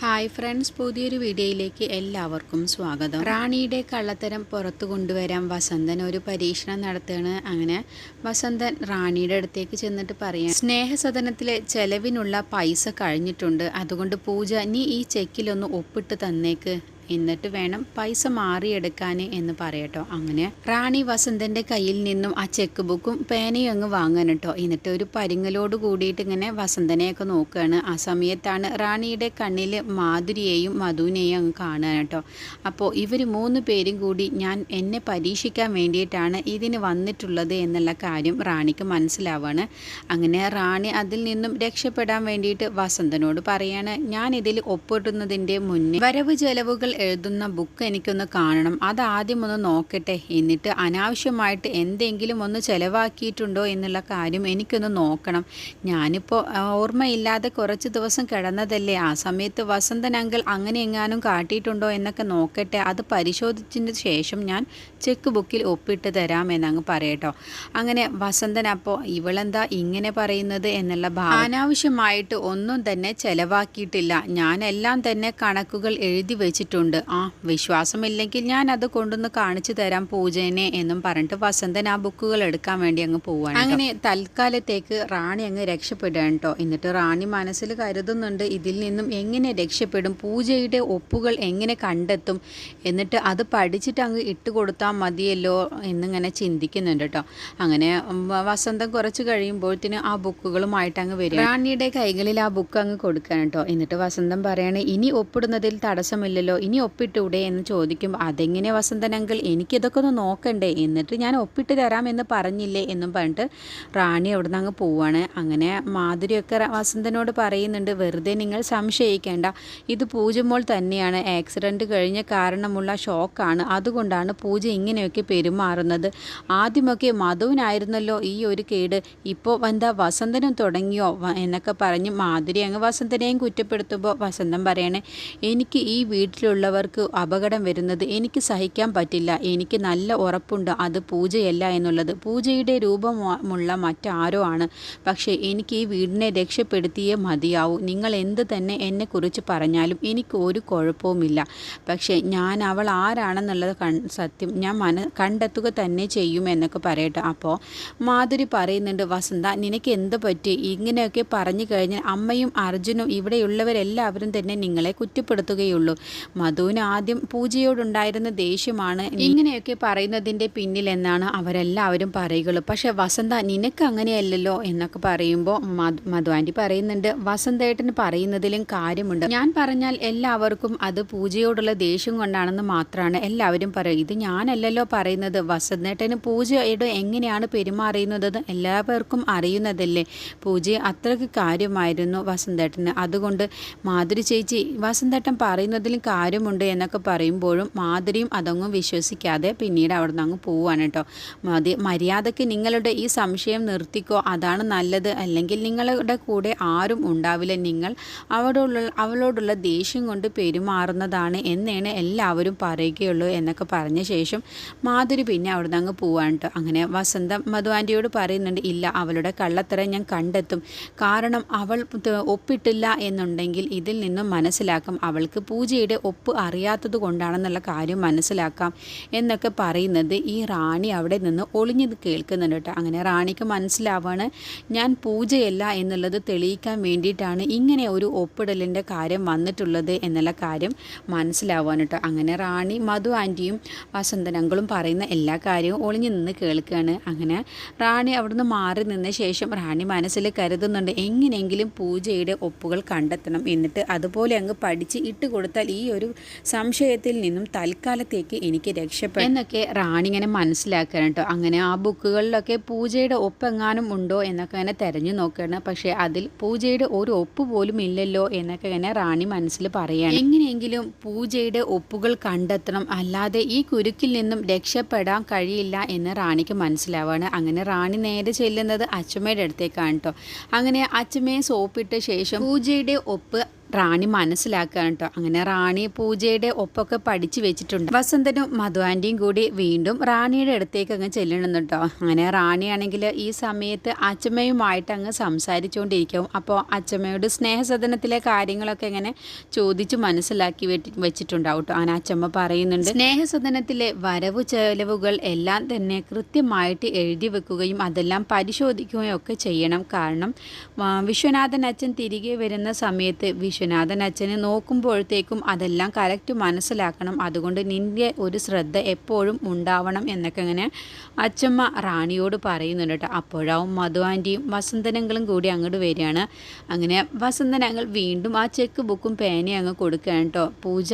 Hi friends പുതിയൊരു വീഡിയോയിലേക്ക് എല്ലാവർക്കും സ്വാഗതം. റാണിയുടെ കള്ളത്തരം പുറത്തു കൊണ്ടുവരാൻ വസന്തൻ ഒരു പരീക്ഷണം നടത്തുകയാണ്. അങ്ങനെ വസന്തൻ റാണിയുടെ അടുത്തേക്ക് ചെന്നിട്ട് പറയാം സ്നേഹസദനത്തിലെ ചെലവിനുള്ള പൈസ കഴിഞ്ഞിട്ടുണ്ട്. അതുകൊണ്ട് പൂജ നീ ഈ ചെക്കിലൊന്ന് ഒപ്പിട്ട് തന്നേക്ക്. എന്നിട്ട് വേണം പൈസ മാറിയെടുക്കാൻ എന്ന് പറയട്ടോ. അങ്ങനെ റാണി വസന്തന്റെ കയ്യിൽ നിന്നും ആ ചെക്ക് ബുക്കും പേനയും അങ്ങ് വാങ്ങാൻ കേട്ടോ എന്നിട്ട് ഒരു പരിങ്ങലോട് കൂടിയിട്ട് ഇങ്ങനെ വസന്തനെയൊക്കെ നോക്കുകയാണ് ആ സമയത്താണ് റാണിയുടെ കണ്ണിൽ മാധുരിയെയും മധുവിനെയും അങ്ങ് കാണുക കേട്ടോ അപ്പോൾ ഇവർ മൂന്ന് പേരും കൂടി ഞാൻ എന്നെ പരീക്ഷിക്കാൻ വേണ്ടിയിട്ടാണ് ഇതിന് വന്നിട്ടുള്ളത് എന്നുള്ള കാര്യം റാണിക്ക് മനസ്സിലാവാണ്. അങ്ങനെ റാണി അതിൽ നിന്നും രക്ഷപ്പെടാൻ വേണ്ടിയിട്ട് വസന്തനോട് പറയാണ് ഞാൻ ഇതിൽ ഒപ്പിടുന്നതിന്റെ മുന്നേ വരവ് ചെലവുകൾ എഴുതുന്ന ബുക്ക് എനിക്കൊന്ന് കാണണം. അത് ആദ്യം ഒന്ന് നോക്കട്ടെ. എന്നിട്ട് അനാവശ്യമായിട്ട് എന്തെങ്കിലും ഒന്ന് ചിലവാക്കിയിട്ടുണ്ടോ എന്നുള്ള കാര്യം എനിക്കൊന്ന് നോക്കണം. ഞാനിപ്പോൾ ഓർമ്മയില്ലാതെ കുറച്ച് ദിവസം കിടന്നതല്ലേ. ആ സമയത്ത് വസന്തൻ അങ്ങനെ എങ്ങാനും കാട്ടിയിട്ടുണ്ടോ എന്നൊക്കെ നോക്കട്ടെ. അത് പരിശോധിച്ചതിന് ശേഷം ഞാൻ ചെക്ക് ബുക്കിൽ ഒപ്പിട്ട് തരാം എന്നങ്ങ് പറയട്ടോ. അങ്ങനെ വസന്തൻ അപ്പോൾ ഇവളെന്താ ഇങ്ങനെ പറയുന്നത്? എന്നുള്ള അനാവശ്യമായിട്ട് ഒന്നും തന്നെ ചിലവാക്കിയിട്ടില്ല. ഞാനെല്ലാം തന്നെ കണക്കുകൾ എഴുതി വെച്ചിട്ടുണ്ട്. ആ വിശ്വാസമില്ലെങ്കിൽ ഞാൻ അത് കൊണ്ടൊന്ന് കാണിച്ചു തരാം പൂജേനെ എന്നും പറഞ്ഞിട്ട് വസന്തൻ ആ ബുക്കുകൾ എടുക്കാൻ വേണ്ടി അങ്ങ് പോവാണ് അങ്ങനെ തൽക്കാലത്തേക്ക് റാണി അങ്ങ് രക്ഷപ്പെടുകയാണ് കേട്ടോ. എന്നിട്ട് റാണി മനസ്സിൽ കരുതുന്നുണ്ട് ഇതിൽ നിന്നും എങ്ങനെ രക്ഷപ്പെടും പൂജയുടെ ഒപ്പുകൾ എങ്ങനെ കണ്ടെത്തും എന്നിട്ട് അത് പഠിച്ചിട്ട് അങ്ങ് ഇട്ട് കൊടുത്താൽ മതിയല്ലോ എന്നിങ്ങനെ ചിന്തിക്കുന്നുണ്ട് കേട്ടോ. അങ്ങനെ വസന്തം കുറച്ച് കഴിയുമ്പോഴത്തേന് ആ ബുക്കുകളുമായിട്ട് അങ്ങ് വരും റാണിയുടെ കൈകളിൽ ആ ബുക്ക് അങ്ങ് കൊടുക്കാൻ കേട്ടോ. എന്നിട്ട് വസന്തം പറയാണ് ഇനി ഒപ്പിടുന്നതിൽ തടസ്സമില്ലല്ലോ ഇനി ഒപ്പിട്ടൂടെ എന്ന് ചോദിക്കുമ്പോൾ അതെങ്ങനെ വസന്തൻ അങ്കിൾ എനിക്കിതൊക്കെ ഒന്ന് നോക്കണ്ടേ? എന്നിട്ട് ഞാൻ ഒപ്പിട്ട് തരാമെന്ന് പറഞ്ഞില്ലേ? എന്നും പറഞ്ഞിട്ട് റാണി അവിടെ നിന്ന് അങ്ങ് പോവാണ്. അങ്ങനെ മാധുരിയൊക്കെ വസന്തനോട് പറയുന്നുണ്ട് വെറുതെ നിങ്ങൾ സംശയിക്കേണ്ട. ഇത് പൂജമോൾ തന്നെയാണ്. ആക്സിഡന്റ് കഴിഞ്ഞ കാരണമുള്ള ഷോക്കാണ്. അതുകൊണ്ടാണ് പൂജ ഇങ്ങനെയൊക്കെ പെരുമാറുന്നത്. ആദ്യമൊക്കെ മധുവിനായിരുന്നല്ലോ ഈ ഒരു കേട്. ഇപ്പോൾ എന്താ വസന്തനും തുടങ്ങിയോ? എന്നൊക്കെ പറഞ്ഞ് മാധുരി അങ്ങ് വസന്തനെയും കുറ്റപ്പെടുത്തുമ്പോൾ വസന്തം പറയണേ എനിക്ക് ഈ വീട്ടിലുള്ളവർക്ക് അപകടം വരുന്നത് എനിക്ക് സഹിക്കാൻ പറ്റില്ല എനിക്ക് നല്ല ഉറപ്പുണ്ട് അത് പൂജയല്ല എന്നുള്ളത്. പൂജയുടെ രൂപമുള്ള മറ്റാരോ ആണ്. പക്ഷേ എനിക്ക് ഈ വീടിനെ രക്ഷപ്പെടുത്തിയേ മതിയാവൂ. നിങ്ങൾ എന്ത് തന്നെ എന്നെക്കുറിച്ച് പറഞ്ഞാലും എനിക്ക് ഒരു കുഴപ്പവുമില്ല. പക്ഷേ ഞാൻ അവൾ ആരാണെന്നുള്ളത് സത്യം ഞാൻ മന കണ്ടെത്തുക തന്നെ ചെയ്യും എന്നൊക്കെ പറയട്ടെ. അപ്പോൾ മാധുരി പറയുന്നുണ്ട് വസന്ത നിനക്ക് എന്ത് പറ്റി? ഇങ്ങനെയൊക്കെ പറഞ്ഞു കഴിഞ്ഞാൽ അമ്മയും അർജുനും ഇവിടെയുള്ളവരെല്ലാവരും തന്നെ നിങ്ങളെ കുറ്റപ്പെടുത്തുകയുള്ളൂ. മധുവിന് ആദ്യം പൂജയോടുണ്ടായിരുന്ന ദേഷ്യമാണ് ഇങ്ങനെയൊക്കെ പറയുന്നതിന്റെ പിന്നിൽ എന്നാണ് അവരെല്ലാവരും പറയുകയുള്ളൂ. പക്ഷേ വസന്ത നിനക്ക് അങ്ങനെയല്ലല്ലോ എന്നൊക്കെ പറയുമ്പോൾ മധു ആന്റി പറയുന്നുണ്ട്. വസന്തേട്ടന് പറയുന്നതിലും കാര്യമുണ്ട്. ഞാൻ പറഞ്ഞാൽ എല്ലാവർക്കും അത് പൂജയോടുള്ള ദേഷ്യം കൊണ്ടാണെന്ന് മാത്രമാണ് എല്ലാവരും പറയും ഇത് ഞാനല്ലല്ലോ പറയുന്നത്. വസന്തേട്ടന് പൂജയോട് എങ്ങനെയാണ് പെരുമാറിയുന്നത്? എല്ലാവർക്കും അറിയുന്നതല്ലേ. പൂജ അത്രയ്ക്ക് കാര്യമായിരുന്നു വസന്തേട്ടന്. അതുകൊണ്ട് മാധുരി ചേച്ചി വസന്തേട്ടൻ പറയുന്നതിലും കാര്യമുണ്ട് എന്നൊക്കെ പറയുമ്പോഴും മാധുരിയും അതൊന്നും വിശ്വസിക്കാതെ പിന്നീട് അവിടെ നിന്ന് അങ്ങ് പോവാണ് കേട്ടോ. മതി മര്യാദയ്ക്ക് നിങ്ങളുടെ ഈ സംശയം നിർത്തിക്കോ? അതാണ് നല്ലത്. അല്ലെങ്കിൽ നിങ്ങളുടെ കൂടെ ആരും ഉണ്ടാവില്ല. നിങ്ങൾ അവിടെയുള്ള അവളോടുള്ള ദേഷ്യം കൊണ്ട് പെരുമാറുന്നതാണ് എന്നാണ് എല്ലാവരും പറയുകയുള്ളൂ എന്നൊക്കെ പറഞ്ഞ ശേഷം മാധുരി പിന്നെ അവിടെ നിന്ന് അങ്ങ് പോവാണ് കേട്ടോ. അങ്ങനെ വസന്ത മധു പറയുന്നുണ്ട് ഇല്ല അവളുടെ കള്ളത്തരം ഞാൻ കണ്ടെത്തും. കാരണം അവൾ ഒപ്പിട്ടില്ല എന്നുണ്ടെങ്കിൽ ഇതിൽ നിന്നും മനസ്സിലാക്കും. അവൾക്ക് പൂജയുടെ ഒപ്പ് അറിയാത്തത് കൊണ്ടാണെന്നുള്ള കാര്യം മനസ്സിലാക്കാം എന്നൊക്കെ പറയുന്നത് ഈ റാണി അവിടെ നിന്ന് ഒളിഞ്ഞത് കേൾക്കുന്നുണ്ട് കേട്ടോ. അങ്ങനെ റാണിക്ക് മനസ്സിലാവാണ് ഞാൻ പൂജയല്ല എന്നുള്ളത് തെളിയിക്കാൻ വേണ്ടിയിട്ടാണ് ഇങ്ങനെ ഒരു ഒപ്പിടലിന്റെ കാര്യം വന്നിട്ടുള്ളത് എന്നുള്ള കാര്യം മനസ്സിലാവാൻ കേട്ടോ. അങ്ങനെ റാണി മധു ആന്റിയും വസന്തനങ്ങളും പറയുന്ന എല്ലാ കാര്യവും ഒളിഞ്ഞു നിന്ന് കേൾക്കുകയാണ്. അങ്ങനെ റാണി അവിടുന്ന് മാറി നിന്ന ശേഷം റാണി മനസ്സിൽ കരുതുന്നുണ്ട് എങ്ങനെയെങ്കിലും പൂജയുടെ ഒപ്പുകൾ കണ്ടെത്തണം. എന്നിട്ട് അതുപോലെ അങ്ങ് പഠിച്ച് ഇട്ട് കൊടുത്താൽ ഈ ഒരു സംശയത്തിൽ നിന്നും തൽക്കാലത്തേക്ക് എനിക്ക് രക്ഷപ്പെടും എന്നൊക്കെ റാണി ഇങ്ങനെ മനസ്സിലാക്കണം കേട്ടോ. അങ്ങനെ ആ ബുക്കുകളിലൊക്കെ പൂജയുടെ ഒപ്പെങ്ങാനും ഉണ്ടോ എന്നൊക്കെ ഇങ്ങനെ തിരഞ്ഞു നോക്കുകയാണ്. പക്ഷേ അതിൽ പൂജയുടെ ഒരു ഒപ്പ് പോലും ഇല്ലല്ലോ എന്നൊക്കെ ഇങ്ങനെ റാണി മനസ്സിൽ പറയുകയാണ് എങ്ങനെയെങ്കിലും പൂജയുടെ ഒപ്പുകൾ കണ്ടെത്തണം. അല്ലാതെ ഈ കുരുക്കിൽ നിന്നും രക്ഷപ്പെടാൻ കഴിയില്ല എന്ന് റാണിക്ക് മനസ്സിലാവാണ്. അങ്ങനെ റാണി നേരെ ചെല്ലുന്നത് അച്ഛമ്മയുടെ അടുത്തേക്കാണ് കേട്ടോ. അങ്ങനെ അച്ഛമ്മയെ സോപ്പിട്ട ശേഷം പൂജയുടെ ഒപ്പ് റാണി മനസ്സിലാക്കുകയാണ് കേട്ടോ അങ്ങനെ റാണി പൂജയുടെ ഒപ്പൊക്കെ പഠിച്ചു വെച്ചിട്ടുണ്ട്. വസന്തനും മധു ആന്റിയും കൂടി വീണ്ടും റാണിയുടെ അടുത്തേക്ക് അങ്ങ് ചെല്ലണം കേട്ടോ അങ്ങനെ റാണിയാണെങ്കിൽ ഈ സമയത്ത് അച്ചമ്മയുമായിട്ട് അങ്ങ് സംസാരിച്ചുകൊണ്ടിരിക്കും. അപ്പോൾ അച്ചമ്മയോട് സ്നേഹസദനത്തിലെ കാര്യങ്ങളൊക്കെ ഇങ്ങനെ ചോദിച്ച് മനസ്സിലാക്കി വെച്ചിട്ടുണ്ടാവും കേട്ടോ അങ്ങനെ അച്ചമ്മ പറയുന്നുണ്ട് സ്നേഹസദനത്തിലെ വരവ് ചെലവുകൾ എല്ലാം തന്നെ കൃത്യമായിട്ട് എഴുതി വെക്കുകയും അതെല്ലാം പരിശോധിക്കുകയും ഒക്കെ ചെയ്യണം. കാരണം വിശ്വനാഥൻ അച്ഛൻ തിരികെ വരുന്ന സമയത്ത് വിശ്വനാഥൻ അച്ഛനെ നോക്കുമ്പോഴത്തേക്കും അതെല്ലാം കറക്റ്റ് മനസ്സിലാക്കണം. അതുകൊണ്ട് നിന്റെ ഒരു ശ്രദ്ധ എപ്പോഴും ഉണ്ടാവണം എന്നൊക്കെ ഇങ്ങനെ അച്ഛമ്മ റാണിയോട് പറയുന്നുണ്ട് കേട്ടോ. അപ്പോഴാവും മധു ആന്റിയും വസന്തനങ്ങളും കൂടി അങ്ങോട്ട് വരികയാണ്. അങ്ങനെ വസന്തനങ്ങൾ വീണ്ടും ആ ചെക്ക് ബുക്കും പേനയും അങ്ങ് കൊടുക്കുകയാണ് കേട്ടോ. പൂജ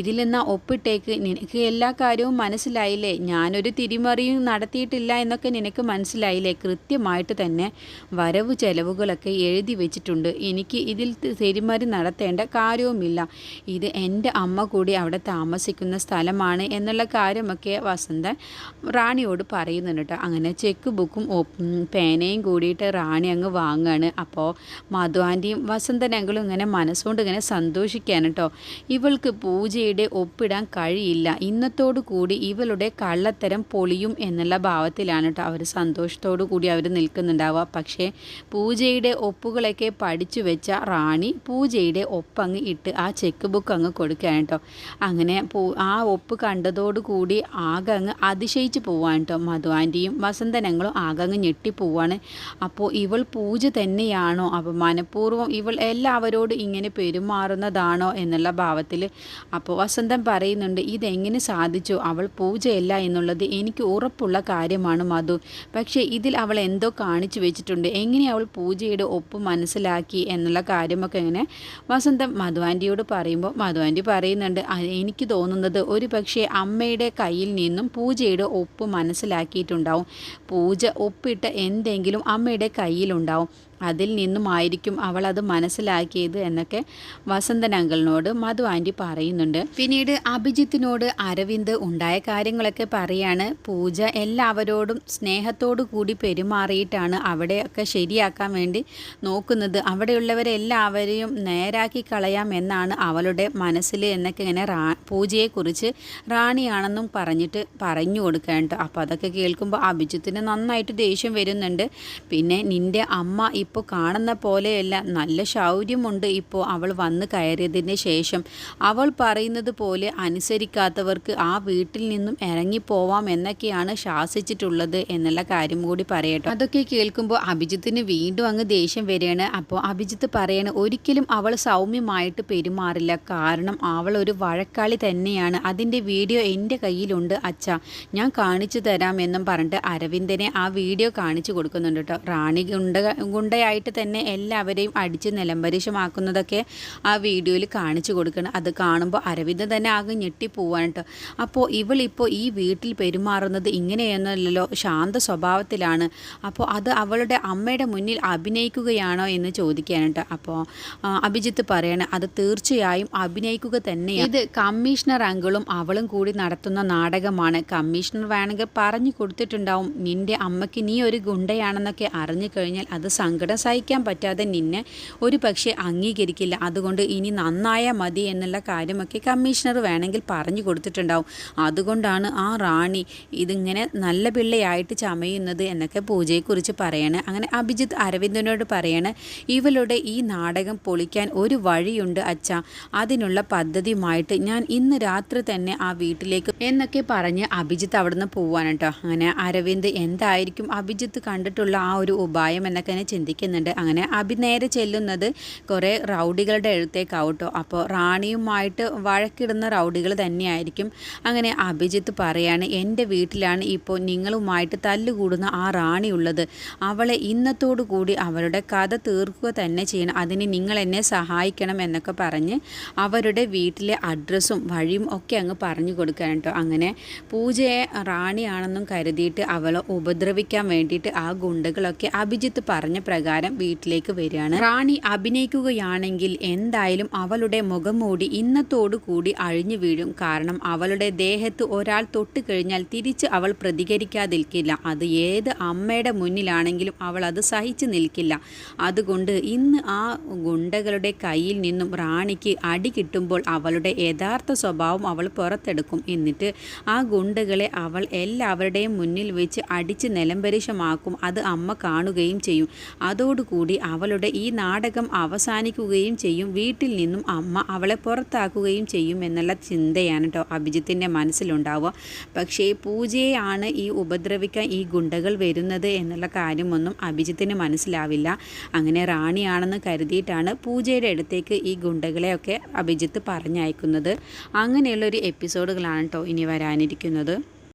ഇതിൽ നിന്നാ ഒപ്പിട്ടേക്ക്. നിനക്ക് എല്ലാ കാര്യവും മനസ്സിലായില്ലേ? ഞാനൊരു തിരിമറിയും നടത്തിയിട്ടില്ല എന്നൊക്കെ നിനക്ക് മനസ്സിലായില്ലേ? കൃത്യമായിട്ട് തന്നെ വരവ് ചെലവുകളൊക്കെ എഴുതി വെച്ചിട്ടുണ്ട്. എനിക്ക് ഇതിൽ തിരിമറി നടത്തേണ്ട കാര്യവുമില്ല. ഇത് എന്റെ അമ്മ കൂടി അവിടെ താമസിക്കുന്ന സ്ഥലമാണ് എന്നുള്ള കാര്യമൊക്കെ വസന്തൻ റാണിയോട് പറയുന്നുണ്ട് കേട്ടോ. അങ്ങനെ ചെക്ക് ബുക്കും പേനയും കൂടിയിട്ട് റാണി അങ്ങ് വാങ്ങുകയാണ് അപ്പോൾ മധു ആന്റിയും വസന്തനങ്ങളും ഇങ്ങനെ മനസ്സുകൊണ്ട് ഇങ്ങനെ സന്തോഷിക്കുകയാണ് കേട്ടോ. ഇവൾക്ക് പൂജയുടെ ഒപ്പിടാൻ കഴിയില്ല. ഇന്നത്തോടു കൂടി ഇവളുടെ കള്ളത്തരം പൊളിയും എന്നുള്ള ഭാവത്തിലാണ് കേട്ടോ. അവർ സന്തോഷത്തോടു കൂടി അവർ നിൽക്കുന്നുണ്ടാവുക. പക്ഷേ പൂജയുടെ ഒപ്പുകളൊക്കെ പഠിച്ചു വെച്ച റാണി പൂജയുടെ ഒപ്പങ്ങ് ഇട്ട് ആ ചെക്ക് ബുക്ക് അങ്ങ് കൊടുക്കുകയാണ് കേട്ടോ. അങ്ങനെ പോ ആ ഒപ്പ് കണ്ടതോടുകൂടി ആകെ അങ്ങ് അതിശയിച്ച് പോവാണ് കേട്ടോ മധു ആന്റിയും വസന്തനങ്ങളും ആകെ അങ്ങ് ഞെട്ടിപ്പോവാണ് അപ്പോൾ ഇവൾ പൂജ തന്നെയാണോ അപ്പോൾ മനഃപൂർവം ഇവൾ എല്ലാവരോടും ഇങ്ങനെ പെരുമാറുന്നതാണോ എന്നുള്ള ഭാവത്തിൽ അപ്പോൾ വസന്തൻ പറയുന്നുണ്ട് ഇതെങ്ങനെ സാധിച്ചു? അവൾ പൂജയല്ല എന്നുള്ളത് എനിക്ക് ഉറപ്പുള്ള കാര്യമാണ് മധു. പക്ഷേ ഇതിൽ അവൾ എന്തോ കാണിച്ചു വെച്ചിട്ടുണ്ട്. എങ്ങനെ അവൾ പൂജയുടെ ഒപ്പ് മനസ്സിലാക്കി? എന്നുള്ള കാര്യമൊക്കെ ഇങ്ങനെ വസന്തം മധുവാന്റിയോട് പറയുമ്പോൾ മധുവാന്റി പറയുന്നുണ്ട് എനിക്ക് തോന്നുന്നത് ഒരു പക്ഷേ അമ്മയുടെ കയ്യിൽ നിന്നും പൂജയുടെ ഒപ്പ് മനസ്സിലാക്കിയിട്ടുണ്ടാവും. പൂജ ഒപ്പിട്ട എന്തെങ്കിലും അമ്മയുടെ കയ്യിലുണ്ടാവും. അതിൽ നിന്നുമായിരിക്കും അവൾ അത് മനസ്സിലാക്കിയത് എന്നൊക്കെ വസന്തൻ അങ്കിളിനോട് മധു ആന്റി പറയുന്നുണ്ട്. പിന്നീട് അഭിജിത്തിനോട് അരവിന്ദ് ഉണ്ടായ കാര്യങ്ങളൊക്കെ പറയാണ്. പൂജ എല്ലാവരോടും സ്നേഹത്തോടു കൂടി പെരുമാറിയിട്ടാണ് അവിടെയൊക്കെ ശരിയാക്കാൻ വേണ്ടി നോക്കുന്നത്. അവിടെയുള്ളവരെല്ലാവരെയും നേരാക്കി കളയാം എന്നാണ് അവളുടെ മനസ്സിൽ എന്നൊക്കെ ഇങ്ങനെ റാ പൂജയെക്കുറിച്ച് റാണിയാണെന്നും പറഞ്ഞിട്ട് പറഞ്ഞു കൊടുക്കേണ്ട അപ്പോൾ അതൊക്കെ കേൾക്കുമ്പോൾ അഭിജിത്തിന് നന്നായിട്ട് ദേഷ്യം വരുന്നുണ്ട്. പിന്നെ നിന്റെ അമ്മ ഈ ഇപ്പോൾ കാണുന്ന പോലെയല്ല. നല്ല ശൗര്യമുണ്ട് ഇപ്പോൾ അവൾ വന്ന് കയറിയതിന് ശേഷം. അവൾ പറയുന്നത് പോലെ അനുസരിക്കാത്തവർക്ക് ആ വീട്ടിൽ നിന്നും ഇറങ്ങിപ്പോവാം എന്നൊക്കെയാണ് ശാസിച്ചിട്ടുള്ളത് എന്നുള്ള കാര്യം കൂടി പറയട്ടെ. അതൊക്കെ കേൾക്കുമ്പോൾ അഭിജിത്തിന് വീണ്ടും അങ്ങ് ദേഷ്യം വരികയാണ്. അപ്പോൾ അഭിജിത്ത് പറയണ ഒരിക്കലും അവൾ സൗമ്യമായിട്ട് പെരുമാറില്ല. കാരണം അവൾ ഒരു വഴക്കാളി തന്നെയാണ്. അതിന്റെ വീഡിയോ എന്റെ കയ്യിലുണ്ട് അച്ഛ. ഞാൻ കാണിച്ചു തരാം എന്നും പറഞ്ഞിട്ട് അരവിന്ദനെ ആ വീഡിയോ കാണിച്ചു കൊടുക്കുന്നുണ്ട് കേട്ടോ. റാണി ഗുണ്ട ഗുണ്ട ആയിട്ട് തന്നെ എല്ലാവരെയും അടിച്ച് നിലംപരിശമാക്കുന്നതൊക്കെ ആ വീഡിയോയിൽ കാണിച്ചു കൊടുക്കണം. അത് കാണുമ്പോൾ അരവിന്ദ് തന്നെ ആകെ ഞെട്ടിപ്പോവാണ് കേട്ടോ. അപ്പോൾ ഇവളിപ്പോൾ ഈ വീട്ടിൽ പെരുമാറുന്നത് ഇങ്ങനെയൊന്നുമല്ലല്ലോ. ശാന്ത സ്വഭാവത്തിലാണ്. അപ്പോൾ അത് അവളുടെ അമ്മയുടെ മുന്നിൽ അഭിനയിക്കുകയാണോ എന്ന് ചോദിക്കുകയാണ് കേട്ടോ. അപ്പോൾ അഭിജിത്ത് പറയണ അത് തീർച്ചയായും അഭിനയിക്കുക തന്നെയാണ് ഇത് കമ്മീഷണർ അങ്കിളും അവളും കൂടി നടത്തുന്ന നാടകമാണ്. കമ്മീഷണർ വേണമെങ്കിൽ പറഞ്ഞു കൊടുത്തിട്ടുണ്ടാവും. നിന്റെ അമ്മയ്ക്ക് നീ ഒരു ഗുണ്ടയാണെന്നൊക്കെ അറിഞ്ഞു കഴിഞ്ഞാൽ അത് സങ്കടം സങ്കടം സഹിക്കാൻ പറ്റാതെ നിന്നെ ഒരു പക്ഷേ അംഗീകരിക്കില്ല. അതുകൊണ്ട് ഇനി നന്നായ മതി എന്നുള്ള കാര്യമൊക്കെ കമ്മീഷണർ വേണമെങ്കിൽ പറഞ്ഞു കൊടുത്തിട്ടുണ്ടാവും. അതുകൊണ്ടാണ് ആ റാണി ഇതിങ്ങനെ നല്ല പിള്ളയായിട്ട് ചമയുന്നത് എന്നൊക്കെ പൂജയെക്കുറിച്ച് പറയണേ. അങ്ങനെ അഭിജിത്ത് അരവിന്ദനോട് പറയണേ ഇവളുടെ ഈ നാടകം പൊളിക്കാൻ ഒരു വഴിയുണ്ട് അച്ഛ. അതിനുള്ള പദ്ധതിയുമായിട്ട് ഞാൻ ഇന്ന് രാത്രി തന്നെ ആ വീട്ടിലേക്ക് എന്നൊക്കെ പറഞ്ഞ് അഭിജിത്ത് അവിടുന്ന് പോവാണ് കേട്ടോ. അങ്ങനെ അരവിന്ദ് എന്തായിരിക്കും അഭിജിത്ത് കണ്ടിട്ടുള്ള ആ ഒരു ഉപായം എന്നൊക്കെ ചിന്തിക്കും കാണിക്കുന്നുണ്ട് അങ്ങനെ അഭി നേരെ ചെല്ലുന്നത് കുറേ റൗഡികളുടെ എഴുത്തേക്കാവട്ടോ അപ്പോൾ റാണിയുമായിട്ട് വഴക്കിടുന്ന റൗഡികൾ തന്നെയായിരിക്കും. അങ്ങനെ അഭിജിത്ത് പറയാണ് എന്റെ വീട്ടിലാണ് ഇപ്പോൾ നിങ്ങളുമായിട്ട് തല്ലുകൂടുന്ന ആ റാണി ഉള്ളത് അവളെ ഇന്നത്തോടു കൂടി അവരുടെ കഥ തീർക്കുക തന്നെ ചെയ്യണം. അതിന് നിങ്ങൾ എന്നെ സഹായിക്കണം എന്നൊക്കെ പറഞ്ഞ് അവരുടെ വീട്ടിലെ അഡ്രസ്സും വഴിയും ഒക്കെ അങ്ങ് പറഞ്ഞു കൊടുക്കാൻ കേട്ടോ. അങ്ങനെ പൂജയെ റാണിയാണെന്നും കരുതിയിട്ട് അവളെ ഉപദ്രവിക്കാൻ വേണ്ടിയിട്ട് ആ ഗുണ്ടകളൊക്കെ അഭിജിത്ത് പറഞ്ഞ പ്രകാരം വീട്ടിലേക്ക് വരികയാണ്. റാണി അഭിനയിക്കുകയാണെങ്കിൽ എന്തായാലും അവളുടെ മുഖംമൂടി ഇന്നത്തോടു കൂടി അഴിഞ്ഞു വീഴും. കാരണം അവളുടെ ദേഹത്ത് ഒരാൾ തൊട്ട് കഴിഞ്ഞാൽ തിരിച്ച് അവൾ പ്രതികരിക്കാതിരിക്കില്ല. അത് ഏത് അമ്മയുടെ മുന്നിലാണെങ്കിലും അവൾ അത് സഹിച്ചു നിൽക്കില്ല. അതുകൊണ്ട് ഇന്ന് ആ ഗുണ്ടകളുടെ കയ്യിൽ നിന്നും റാണിക്ക് അടി കിട്ടുമ്പോൾ അവളുടെ യഥാർത്ഥ സ്വഭാവം അവൾ പുറത്തെടുക്കും. എന്നിട്ട് ആ ഗുണ്ടകളെ അവൾ എല്ലാവരുടെയും മുന്നിൽ വെച്ച് അടിച്ച് നിലംപരിശമാക്കും. അത് അമ്മ കാണുകയും ചെയ്യും. അതോടുകൂടി അവളുടെ ഈ നാടകം അവസാനിക്കുകയും ചെയ്യും. വീട്ടിൽ നിന്നും അമ്മ അവളെ പുറത്താക്കുകയും ചെയ്യും എന്നുള്ള ചിന്തയാണ് കേട്ടോ അഭിജിത്തിന്റെ മനസ്സിലുണ്ടാവുക. പക്ഷേ പൂജയെയാണ് ഈ ഉപദ്രവിക്കാൻ ഈ ഗുണ്ടകൾ വരുന്നത് എന്നുള്ള കാര്യമൊന്നും അഭിജിത്തിന് മനസ്സിലാവില്ല. അങ്ങനെ റാണിയാണെന്ന് കരുതിയിട്ടാണ് പൂജയുടെ അടുത്തേക്ക് ഈ ഗുണ്ടകളെയൊക്കെ അഭിജിത്ത് പറഞ്ഞയക്കുന്നത്. അങ്ങനെയുള്ളൊരു എപ്പിസോഡുകളാണ് കേട്ടോ ഇനി വരാനിരിക്കുന്നത്.